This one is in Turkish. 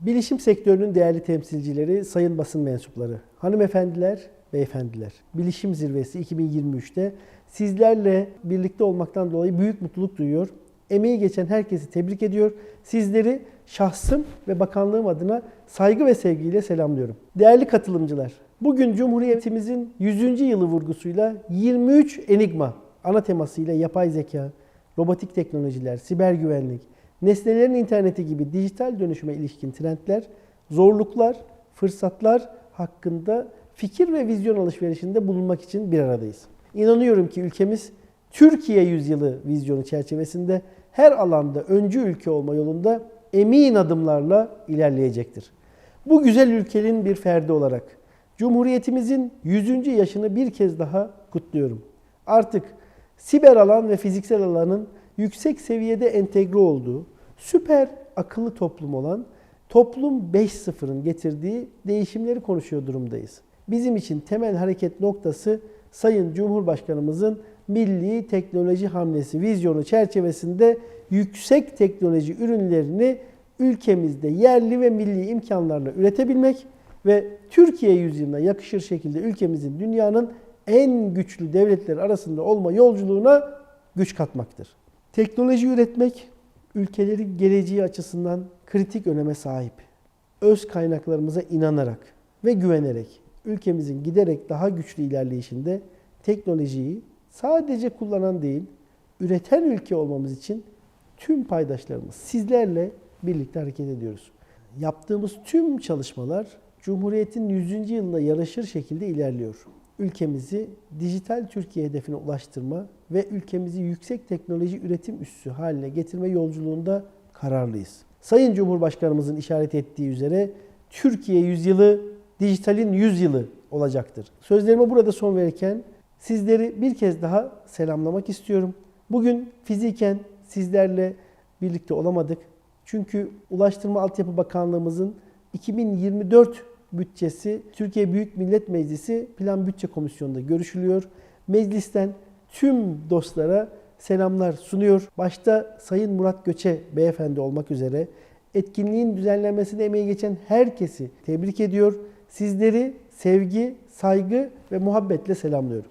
Bilişim sektörünün değerli temsilcileri, sayın basın mensupları, hanımefendiler, beyefendiler. Bilişim Zirvesi 2023'te sizlerle birlikte olmaktan dolayı büyük mutluluk duyuyor. Emeği geçen herkesi tebrik ediyor. Sizleri şahsım ve bakanlığım adına saygı ve sevgiyle selamlıyorum. Değerli katılımcılar, bugün Cumhuriyetimizin 100. yılı vurgusuyla 23 Enigma ana temasıyla yapay zeka, robotik teknolojiler, siber güvenlik, nesnelerin interneti gibi dijital dönüşüme ilişkin trendler, zorluklar, fırsatlar hakkında fikir ve vizyon alışverişinde bulunmak için bir aradayız. İnanıyorum ki ülkemiz Türkiye yüzyılı vizyonu çerçevesinde her alanda öncü ülke olma yolunda emin adımlarla ilerleyecektir. Bu güzel ülkenin bir ferdi olarak Cumhuriyetimizin 100. yaşını bir kez daha kutluyorum. Artık siber alan ve fiziksel alanın yüksek seviyede entegre olduğu, süper akıllı toplum olan Toplum 5.0'ın getirdiği değişimleri konuşuyor durumdayız. Bizim için temel hareket noktası Sayın Cumhurbaşkanımızın milli teknoloji hamlesi vizyonu çerçevesinde yüksek teknoloji ürünlerini ülkemizde yerli ve milli imkanlarla üretebilmek ve Türkiye yüzyılına yakışır şekilde ülkemizin dünyanın en güçlü devletleri arasında olma yolculuğuna güç katmaktır. Teknoloji üretmek ülkelerin geleceği açısından kritik öneme sahip. Öz kaynaklarımıza inanarak ve güvenerek ülkemizin giderek daha güçlü ilerleyişinde teknolojiyi sadece kullanan değil, üreten ülke olmamız için tüm paydaşlarımız sizlerle birlikte hareket ediyoruz. Yaptığımız tüm çalışmalar Cumhuriyet'in 100. yılına yaraşır şekilde ilerliyor. Ülkemizi dijital Türkiye hedefine ulaştırma ve ülkemizi yüksek teknoloji üretim üssü haline getirme yolculuğunda kararlıyız. Sayın Cumhurbaşkanımızın işaret ettiği üzere Türkiye yüzyılı dijitalin yüzyılı olacaktır. Sözlerime burada son verirken sizleri bir kez daha selamlamak istiyorum. Bugün fiziken sizlerle birlikte olamadık. Çünkü Ulaştırma Altyapı Bakanlığımızın 2024 bütçesi Türkiye Büyük Millet Meclisi Plan Bütçe Komisyonu'nda görüşülüyor. Meclisten tüm dostlara selamlar sunuyor. Başta Sayın Murat Göçe beyefendi olmak üzere etkinliğin düzenlenmesine emeği geçen herkesi tebrik ediyor. Sizleri sevgi, saygı ve muhabbetle selamlıyorum.